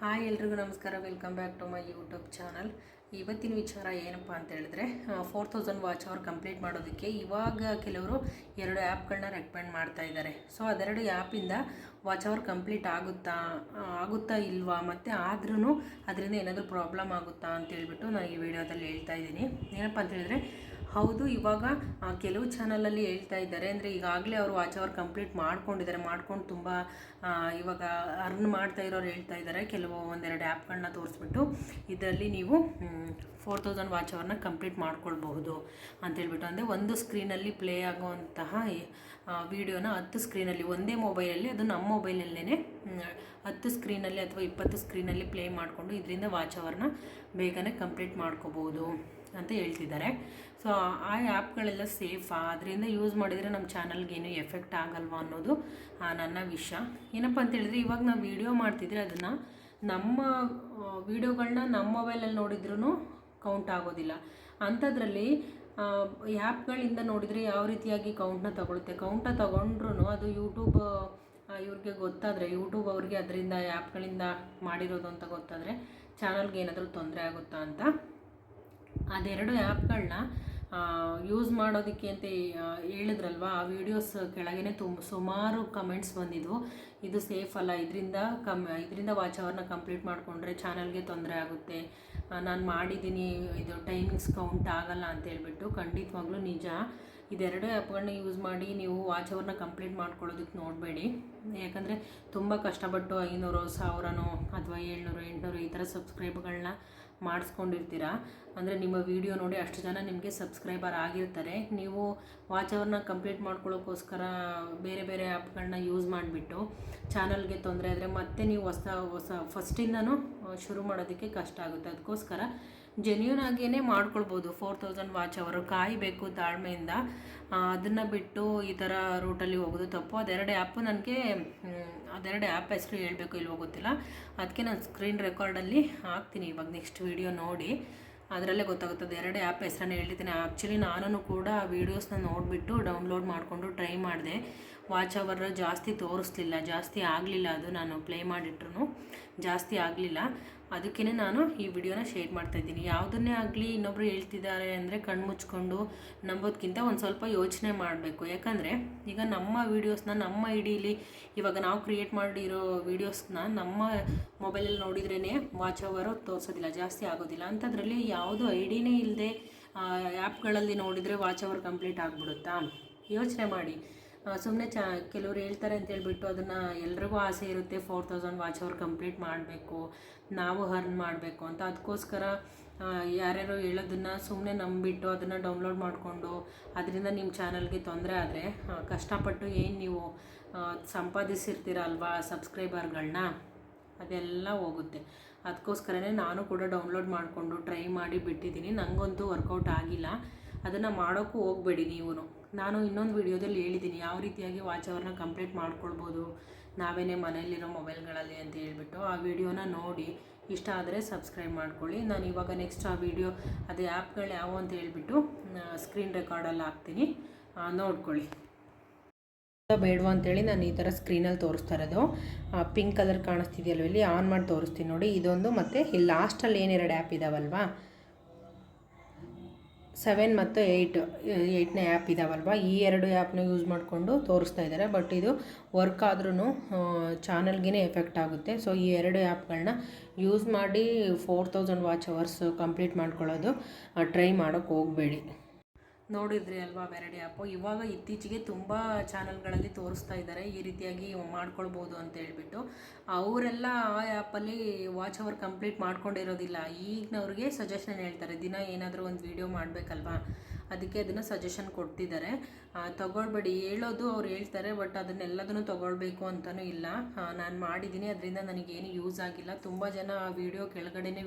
Hi ಎಲ್ರಿಗೂ ನಮಸ್ಕಾರ. Welcome back to my YouTube channel ಇವತ್ತಿನ ವಿಚಾರ ಏನಪ್ಪ ಅಂತ ಹೇಳಿದ್ರೆ four thousand watch hour complete ಮಾಡೋದಕ್ಕೆ ಇವಾಗ ಕೆಲವರು ಎರಡು ಆ್ಯಪ್ಗಳನ್ನ ರೆಕಮೆಂಡ್ ಮಾಡ್ತಾ ಇದ್ದಾರೆ. ಸೊ ಅದೆರಡು ಆ್ಯಪಿಂದ ವಾಚ್ ಅವರ್ ಕಂಪ್ಲೀಟ್ ಆಗುತ್ತಾ ಆಗುತ್ತಾ ಇಲ್ವಾ? ಮತ್ತು ಆದ್ರೂ ಅದರಿಂದ ಏನಾದರೂ ಪ್ರಾಬ್ಲಮ್ ಆಗುತ್ತಾ ಅಂತ ಹೇಳ್ಬಿಟ್ಟು ನಾನು ಈ ವಿಡಿಯೋದಲ್ಲಿ ಹೇಳ್ತಾ ಇದ್ದೀನಿ. ಏನಪ್ಪ ಅಂತ ಹೇಳಿದ್ರೆ ಹೌದು, ಇವಾಗ ಕೆಲವು ಚಾನಲಲ್ಲಿ ಹೇಳ್ತಾ ಇದ್ದಾರೆ. ಅಂದರೆ ಈಗಾಗಲೇ ಅವರು ವಾಚ್ ಅವರ್ ಕಂಪ್ಲೀಟ್ ಮಾಡ್ಕೊಂಡಿದ್ದಾರೆ. ಮಾಡ್ಕೊಂಡು ತುಂಬ ಇವಾಗ ಅರ್ನ್ ಮಾಡ್ತಾ ಇರೋರು ಹೇಳ್ತಾ ಇದ್ದಾರೆ. ಕೆಲವು ಒಂದೆರಡು ಆ್ಯಪ್ಗಳನ್ನ ತೋರಿಸ್ಬಿಟ್ಟು ಇದರಲ್ಲಿ ನೀವು ಫೋರ್ ತೌಸಂಡ್ ವಾಚ್ ಅವರ್ನ ಕಂಪ್ಲೀಟ್ ಮಾಡ್ಕೊಳ್ಬಹುದು ಅಂತೇಳ್ಬಿಟ್ಟು ಅಂದರೆ ಒಂದು ಸ್ಕ್ರೀನಲ್ಲಿ ಪ್ಲೇ ಆಗುವಂತಹ ವಿಡಿಯೋನ ಹತ್ತು ಸ್ಕ್ರೀನಲ್ಲಿ ಒಂದೇ ಮೊಬೈಲಲ್ಲಿ ಅದು ನಮ್ಮ ಮೊಬೈಲಲ್ಲೇ ಹತ್ತು ಸ್ಕ್ರೀನಲ್ಲಿ ಅಥವಾ ಇಪ್ಪತ್ತು ಸ್ಕ್ರೀನಲ್ಲಿ ಪ್ಲೇ ಮಾಡಿಕೊಂಡು ಇದರಿಂದ ವಾಚ್ ಅವರ್ನ ಬೇಗನೆ ಕಂಪ್ಲೀಟ್ ಮಾಡ್ಕೋಬೋದು ಅಂತ ಹೇಳ್ತಿದ್ದಾರೆ. ಸೊ ಆ ಆ್ಯಪ್ಗಳೆಲ್ಲ ಸೇಫಾ ಅದರಿಂದ ಯೂಸ್ ಮಾಡಿದರೆ ನಮ್ಮ ಚಾನಲ್ಗೆ ಏನು ಎಫೆಕ್ಟ್ ಆಗಲ್ವಾ ಅನ್ನೋದು ನನ್ನ ವಿಷಯ. ಏನಪ್ಪ ಅಂತ ಹೇಳಿದ್ರೆ, ಇವಾಗ ನಾವು ವಿಡಿಯೋ ಮಾಡ್ತಿದ್ರೆ ಅದನ್ನು ನಮ್ಮ ವಿಡಿಯೋಗಳನ್ನ ನಮ್ಮ ಮೊಬೈಲಲ್ಲಿ ನೋಡಿದ್ರೂ ಕೌಂಟ್ ಆಗೋದಿಲ್ಲ. ಅಂಥದ್ರಲ್ಲಿ ಆ್ಯಪ್ಗಳಿಂದ ನೋಡಿದರೆ ಯಾವ ರೀತಿಯಾಗಿ ಕೌಂಟ್ನ ತಗೊಳುತ್ತೆ? ಕೌಂಟ ತಗೊಂಡ್ರೂ ಅದು ಯೂಟ್ಯೂಬ್ ಇವ್ರಿಗೆ ಗೊತ್ತಾದರೆ ಯೂಟ್ಯೂಬ್ ಅವ್ರಿಗೆ ಅದರಿಂದ ಆ್ಯಪ್ಗಳಿಂದ ಮಾಡಿರೋದು ಅಂತ ಗೊತ್ತಾದರೆ ಚಾನಲ್ಗೆ ಏನಾದರೂ ತೊಂದರೆ ಆಗುತ್ತಾ ಅಂತ. ಅದೆರಡು ಆ್ಯಪ್ಗಳನ್ನ ಯೂಸ್ ಮಾಡೋದಕ್ಕೆ ಅಂತ ಹೇಳಿದ್ರಲ್ವಾ? ಆ ವಿಡಿಯೋಸ್ ಕೆಳಗೇ ತುಂಬ ಸುಮಾರು ಕಮೆಂಟ್ಸ್ ಬಂದಿದ್ವು. ಇದು ಸೇಫ್ ಅಲ್ಲ. ಇದರಿಂದ ಕಮ್, ಇದರಿಂದ ವಾಚ್ ಅವರ್ನ ಕಂಪ್ಲೀಟ್ ಮಾಡಿಕೊಂಡ್ರೆ ಚಾನಲ್ಗೆ ತೊಂದರೆ ಆಗುತ್ತೆ. ನಾನು ಮಾಡಿದ್ದೀನಿ. ಇದು ಟೈಮಿಂಗ್ಸ್ ಕೌಂಟ್ ಆಗಲ್ಲ ಅಂತ ಹೇಳ್ಬಿಟ್ಟು ಖಂಡಿತವಾಗ್ಲೂ ನಿಜ. ಇದೆರಡು ಆ್ಯಪ್ಗಳನ್ನ ಯೂಸ್ ಮಾಡಿ ನೀವು ವಾಚ್ ಅವರ್ನ ಕಂಪ್ಲೀಟ್ ಮಾಡ್ಕೊಳ್ಳೋದಕ್ಕೆ ನೋಡಬೇಡಿ. ಯಾಕಂದರೆ ತುಂಬ ಕಷ್ಟಪಟ್ಟು ಐನೂರು, ಸಾವಿರನೋ ಅಥವಾ ಏಳ್ನೂರು, ಎಂಟುನೂರು ಈ ಥರ ಸಬ್ಸ್ಕ್ರೈಬ್ಗಳನ್ನ ಮಾಡಿಸ್ಕೊಂಡಿರ್ತೀರ? ಅಂದರೆ ನಿಮ್ಮ ವಿಡಿಯೋ ನೋಡಿ ಅಷ್ಟು ಜನ ನಿಮಗೆ ಸಬ್ಸ್ಕ್ರೈಬರ್ ಆಗಿರ್ತಾರೆ. ನೀವು ವಾಚ್ ಅವರ್ನ ಕಂಪ್ಲೀಟ್ ಮಾಡ್ಕೊಳ್ಳೋಕ್ಕೋಸ್ಕರ ಬೇರೆ ಬೇರೆ ಆ್ಯಪ್ಗಳನ್ನ ಯೂಸ್ ಮಾಡಿಬಿಟ್ಟು ಚಾನಲ್ಗೆ ತೊಂದರೆ ಆದರೆ ಮತ್ತೆ ನೀವು ಹೊಸ ಹೊಸ ಫಸ್ಟಿಂದನೂ ಶುರು ಮಾಡೋದಕ್ಕೆ ಕಷ್ಟ ಆಗುತ್ತೆ. ಅದಕ್ಕೋಸ್ಕರ ಜೆನ್ಯೂನ್ ಆಗಿಯೇ ಮಾಡ್ಕೊಳ್ಬೋದು. ಫೋರ್ ತೌಸಂಡ್ ವಾಚ್ ಅವರು ಕಾಯಬೇಕು ತಾಳ್ಮೆಯಿಂದ. ಅದನ್ನು ಬಿಟ್ಟು ಈ ಥರ ರೂಟಲ್ಲಿ ಹೋಗೋದು ತಪ್ಪು. ಅದೆರಡು ಆ್ಯಪು ನನಗೆ ಅದೆರಡು ಆ್ಯಪ್ ಹೆಸರು ಹೇಳಬೇಕು ಇಲ್ವೋ ಗೊತ್ತಿಲ್ಲ. ಅದಕ್ಕೆ ನಾನು ಸ್ಕ್ರೀನ್ ರೆಕಾರ್ಡಲ್ಲಿ ಹಾಕ್ತೀನಿ ಇವಾಗ ನೆಕ್ಸ್ಟ್ ವೀಡಿಯೋ ನೋಡಿ. ಅದರಲ್ಲೇ ಗೊತ್ತಾಗುತ್ತದೆ ಎರಡು ಆ್ಯಪ್ ಹೆಸರನ್ನು ಹೇಳ್ತೀನಿ ಆ್ಯಕ್ಚುಲಿ ನಾನು ಕೂಡ ವೀಡಿಯೋಸ್ನ ನೋಡಿಬಿಟ್ಟು ಡೌನ್ಲೋಡ್ ಮಾಡಿಕೊಂಡು ಟ್ರೈ ಮಾಡಿದೆ. ವಾಚ್ ಅವರ್ ಜಾಸ್ತಿ ತೋರಿಸ್ಲಿಲ್ಲ, ಜಾಸ್ತಿ ಆಗಲಿಲ್ಲ ಅದು ನಾನು ಪ್ಲೇ ಮಾಡಿಟ್ರು ಜಾಸ್ತಿ ಆಗಲಿಲ್ಲ. ಅದಕ್ಕೇ ನಾನು ಈ ವಿಡಿಯೋನ ಶೇರ್ ಮಾಡ್ತಾ ಇದ್ದೀನಿ. ಯಾವುದನ್ನೇ ಆಗಲಿ ಇನ್ನೊಬ್ರು ಹೇಳ್ತಿದ್ದಾರೆ ಅಂದರೆ ಕಣ್ಣು ಮುಚ್ಕೊಂಡು ನಂಬೋದಕ್ಕಿಂತ ಒಂದು ಸ್ವಲ್ಪ ಯೋಚನೆ ಮಾಡಬೇಕು. ಯಾಕಂದರೆ ಈಗ ನಮ್ಮ ವೀಡಿಯೋಸ್ನ, ನಮ್ಮ ಇಡೀಲಿ ಇವಾಗ ನಾವು ಕ್ರಿಯೇಟ್ ಮಾಡಿರೋ ವೀಡಿಯೋಸ್ನ ನಮ್ಮ ಮೊಬೈಲಲ್ಲಿ ನೋಡಿದ್ರೇ ವಾಚ್ ಅವರು ತೋರಿಸೋದಿಲ್ಲ, ಜಾಸ್ತಿ ಆಗೋದಿಲ್ಲ. ಅಂಥದ್ರಲ್ಲಿ ಯಾವುದು ಐಡಿನೇ ಇಲ್ಲದೆ ಆ್ಯಪ್ಗಳಲ್ಲಿ ನೋಡಿದರೆ ವಾಚ್ ಅವರ್ ಕಂಪ್ಲೀಟ್ ಆಗಿಬಿಡುತ್ತಾ? ಯೋಚನೆ ಮಾಡಿ. ಸುಮ್ಮನೆ ಚ, ಕೆಲವ್ರು ಹೇಳ್ತಾರೆ ಅಂತ ಹೇಳ್ಬಿಟ್ಟು ಅದನ್ನು ಎಲ್ರಿಗೂ ಆಸೆ ಇರುತ್ತೆ four thousand watch hour complete ಮಾಡಬೇಕು, ನಾವು ಹರ್ನ್ ಮಾಡಬೇಕು ಅಂತ. ಅದಕ್ಕೋಸ್ಕರ ಯಾರ್ಯಾರು ಹೇಳೋದನ್ನು ಸುಮ್ಮನೆ ನಂಬಿಟ್ಟು ಅದನ್ನು ಡೌನ್ಲೋಡ್ ಮಾಡಿಕೊಂಡು ಅದರಿಂದ ನಿಮ್ಮ ಚಾನಲ್ಗೆ ತೊಂದರೆ ಆದರೆ ಕಷ್ಟಪಟ್ಟು ಏನು ನೀವು ಸಂಪಾದಿಸಿರ್ತೀರ ಅಲ್ವಾ ಸಬ್ಸ್ಕ್ರೈಬರ್ಗಳನ್ನ ಅದೆಲ್ಲ ಹೋಗುತ್ತೆ. ಅದಕ್ಕೋಸ್ಕರನೇ ನಾನು ಕೂಡ ಡೌನ್ಲೋಡ್ ಮಾಡಿಕೊಂಡು ಟ್ರೈ ಮಾಡಿ ಬಿಟ್ಟಿದ್ದೀನಿ. ನನಗಂತೂ ವರ್ಕೌಟ್ ಆಗಿಲ್ಲ. ಅದನ್ನು ಮಾಡೋಕ್ಕೂ ಹೋಗಬೇಡಿ ನೀವು ನಾನು ಇನ್ನೊಂದು ವಿಡಿಯೋದಲ್ಲಿ ಹೇಳಿದ್ದೀನಿ, ಯಾವ ರೀತಿಯಾಗಿ ವಾಚ್ ಅವರ್ನ ಕಂಪ್ಲೀಟ್ ಮಾಡ್ಕೊಳ್ಬೋದು, ನಾವೇನೇ ಮನೆಯಲ್ಲಿರೋ ಮೊಬೈಲ್ಗಳಲ್ಲಿ ಅಂತ ಹೇಳಿಬಿಟ್ಟು ಆ ವಿಡಿಯೋನ ನೋಡಿ, ಇಷ್ಟ ಆದರೆ ಸಬ್ಸ್ಕ್ರೈಬ್ ಮಾಡ್ಕೊಳ್ಳಿ. ನಾನು ಇವಾಗ ನೆಕ್ಸ್ಟ್ ಆ ವಿಡಿಯೋ, ಅದೇ ಆ್ಯಪ್ಗಳು ಯಾವುವು ಅಂತ ಹೇಳಿಬಿಟ್ಟು ಸ್ಕ್ರೀನ್ ರೆಕಾರ್ಡಲ್ಲಿ ಹಾಕ್ತೀನಿ. ನೋಡ್ಕೊಳ್ಳಿ. ಬೇಡವಾ ಅಂತೇಳಿ ನಾನು ಈ ಥರ ಸ್ಕ್ರೀನಲ್ಲಿ ತೋರಿಸ್ತಾ ಇರೋದು. ಪಿಂಕ್ ಕಲರ್ ಕಾಣಿಸ್ತಿದೆಯಲ್ವ ಇಲ್ಲಿ? ಆನ್ ಮಾಡಿ ತೋರಿಸ್ತೀನಿ ನೋಡಿ. ಇದೊಂದು ಮತ್ತು ಇಲ್ಲಿ ಲಾಸ್ಟಲ್ಲಿ ಏನೆರಡು ಆ್ಯಪ್ ಇದಾವಲ್ವಾ? ಸೆವೆನ್ ಮತ್ತು ಏಯ್ಟ್, ಏಯ್ಟ್ನೇ ಆ್ಯಪ್ ಇದಾವಲ್ವ? ಈ ಎರಡು ಆ್ಯಪ್ನ ಯೂಸ್ ಮಾಡಿಕೊಂಡು ತೋರಿಸ್ತಾ ಇದ್ದಾರೆ. ಬಟ್ ಇದು ವರ್ಕ್ ಆದ್ರೂ ಚಾನಲ್ಗೇ ಎಫೆಕ್ಟ್ ಆಗುತ್ತೆ. ಸೊ, ಈ ಎರಡು ಆ್ಯಪ್ಗಳನ್ನ ಯೂಸ್ ಮಾಡಿ four thousand watch hours complete ಮಾಡ್ಕೊಳ್ಳೋದು ಟ್ರೈ ಮಾಡೋಕ್ಕೆ ಹೋಗಬೇಡಿ. ನೋಡಿದ್ರಿ ಅಲ್ವಾ ವೆರೈಟಿ ಆ್ಯಪು? ಇವಾಗ ಇತ್ತೀಚೆಗೆ ತುಂಬ ಚಾನಲ್ಗಳಲ್ಲಿ ತೋರಿಸ್ತಾ ಇದ್ದಾರೆ. ಈ ರೀತಿಯಾಗಿ ಮಾಡ್ಕೊಳ್ಬೋದು ಅಂತ ಹೇಳ್ಬಿಟ್ಟು. ಅವರೆಲ್ಲ ಆ ಆ್ಯಪಲ್ಲಿ ವಾಚ್ ಅವರ್ ಕಂಪ್ಲೀಟ್ ಮಾಡ್ಕೊಂಡಿರೋದಿಲ್ಲ. ಈಗಿನವ್ರಿಗೆ ಸಜೆಷನ್ ಹೇಳ್ತಾರೆ, ದಿನ ಏನಾದರೂ ಒಂದು ವೀಡಿಯೋ ಮಾಡಬೇಕಲ್ವಾ? ಅದಕ್ಕೆ ಅದನ್ನು ಸಜೆಷನ್ ಕೊಡ್ತಿದ್ದಾರೆ. ತಗೊಳ್ಬೇಡಿ. ಹೇಳೋದು ಅವ್ರು ಹೇಳ್ತಾರೆ ಬಟ್ ಅದನ್ನೆಲ್ಲದನ್ನು ತೊಗೊಳ್ಬೇಕು ಅಂತಲೂ ಇಲ್ಲ. ನಾನು ಮಾಡಿದ್ದೀನಿ, ಅದರಿಂದ ನನಗೇನು ಯೂಸ್ ಆಗಿಲ್ಲ. ತುಂಬ ಜನ ಆ ವಿಡಿಯೋ ಕೆಳಗಡೆನೇ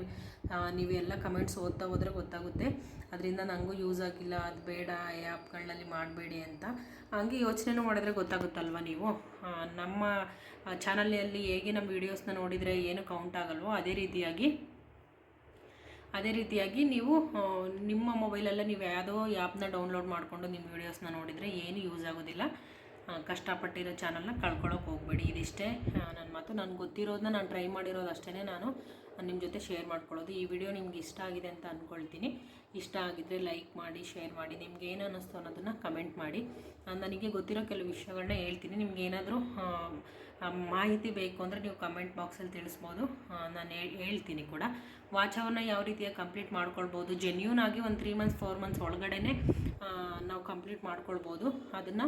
ನೀವೆಲ್ಲ ಕಮೆಂಟ್ಸ್ ಓದ್ತಾ ಹೋದರೆ ಗೊತ್ತಾಗುತ್ತೆ. ಅದರಿಂದ ನನಗೂ ಯೂಸ್ ಆಗಿಲ್ಲ. ಅದು ಬೇಡ ಆ್ಯಪ್ಗಳಲ್ಲಿ ಮಾಡಬೇಡಿ ಅಂತ. ಹಂಗೆ ಯೋಚನೆನೂ ಮಾಡಿದ್ರೆ ಗೊತ್ತಾಗುತ್ತಲ್ವ ನೀವು? ನಮ್ಮ ಚಾನಲಲ್ಲಿ ಹೇಗೆ ನಮ್ಮ ವೀಡಿಯೋಸ್ನ ನೋಡಿದರೆ ಏನು ಕೌಂಟ್ ಆಗಲ್ವೋ, ಅದೇ ರೀತಿಯಾಗಿ ಅದೇ ರೀತಿಯಾಗಿ ನೀವು ನಿಮ್ಮ ಮೊಬೈಲಲ್ಲೇ ನೀವು ಯಾವುದೋ ಆ್ಯಪ್ನ ಡೌನ್ಲೋಡ್ ಮಾಡಿಕೊಂಡು ನಿಮ್ಮ ವೀಡಿಯೋಸ್ನ ನೋಡಿದರೆ ಏನು ಯೂಸ್ ಆಗೋದಿಲ್ಲ. ಕಷ್ಟಪಟ್ಟಿರೋ ಚಾನಲ್ನ ಕಳ್ಕೊಳ್ಳೋಕೆ ಹೋಗ್ಬೇಡಿ. ಇದಿಷ್ಟೇ. ನನ್ನ ಮಾತು. ನನಗೆ ಗೊತ್ತಿರೋದನ್ನ ನಾನು ಟ್ರೈ ಮಾಡಿರೋದು ಅಷ್ಟೇ ನಾನು. ನಿಮ್ಮ ಜೊತೆ ಶೇರ್ ಮಾಡ್ಕೊಳ್ಳೋದು. ಈ ವಿಡಿಯೋ ನಿಮ್ಗೆ ಇಷ್ಟ ಆಗಿದೆ ಅಂತ ಅಂದ್ಕೊಳ್ತೀನಿ ಇಷ್ಟ ಆಗಿದ್ದರೆ ಲೈಕ್ ಮಾಡಿ, ಶೇರ್ ಮಾಡಿ. ನಿಮ್ಗೆ ಏನು ಅನ್ನಿಸ್ತು ಅನ್ನೋದನ್ನು ಕಮೆಂಟ್ ಮಾಡಿ. ನನಗೆ ಗೊತ್ತಿರೋ ಕೆಲವು ವಿಷಯಗಳನ್ನ ಹೇಳ್ತೀನಿ. ನಿಮ್ಗೆ ಏನಾದರೂ ಮಾಹಿತಿ ಬೇಕು ಅಂದರೆ ನೀವು ಕಮೆಂಟ್ ಬಾಕ್ಸಲ್ಲಿ ತಿಳಿಸ್ಬೋದು. ನಾನು ಹೇಳ್ತೀನಿ ಕೂಡ. ವಾಚ್ ಯಾವ ರೀತಿಯಾಗಿ ಕಂಪ್ಲೀಟ್ ಮಾಡ್ಕೊಳ್ಬೋದು? ಜೆನ್ಯೂನ್ ಆಗಿ ಒಂದು ತ್ರೀ ಮಂತ್ಸ್ ಫೋರ್ ಮಂತ್ಸ್ ಒಳಗಡೆ ನಾವು ಕಂಪ್ಲೀಟ್ ಮಾಡ್ಕೊಳ್ಬೋದು. ಅದನ್ನು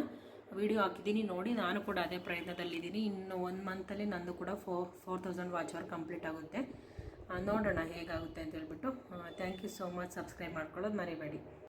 ವಿಡಿಯೋ ಹಾಕಿದ್ದೀನಿ, ನೋಡಿ ನಾನು ಕೂಡ ಅದೇ ಪ್ರಯತ್ನದಲ್ಲಿದ್ದೀನಿ. ಇನ್ನು ಒನ್ ಮಂತಲ್ಲಿ ನಂದು ಕೂಡ ಫೋ four thousand watch hour complete ಆಗುತ್ತೆ. ನೋಡೋಣ ಹೇಗಾಗುತ್ತೆ ಅಂತ ಹೇಳ್ಬಿಟ್ಟು. Thank you so much subscribe ಮಾಡ್ಕೊಳ್ಳೋದು ಮರಿಬೇಡಿ.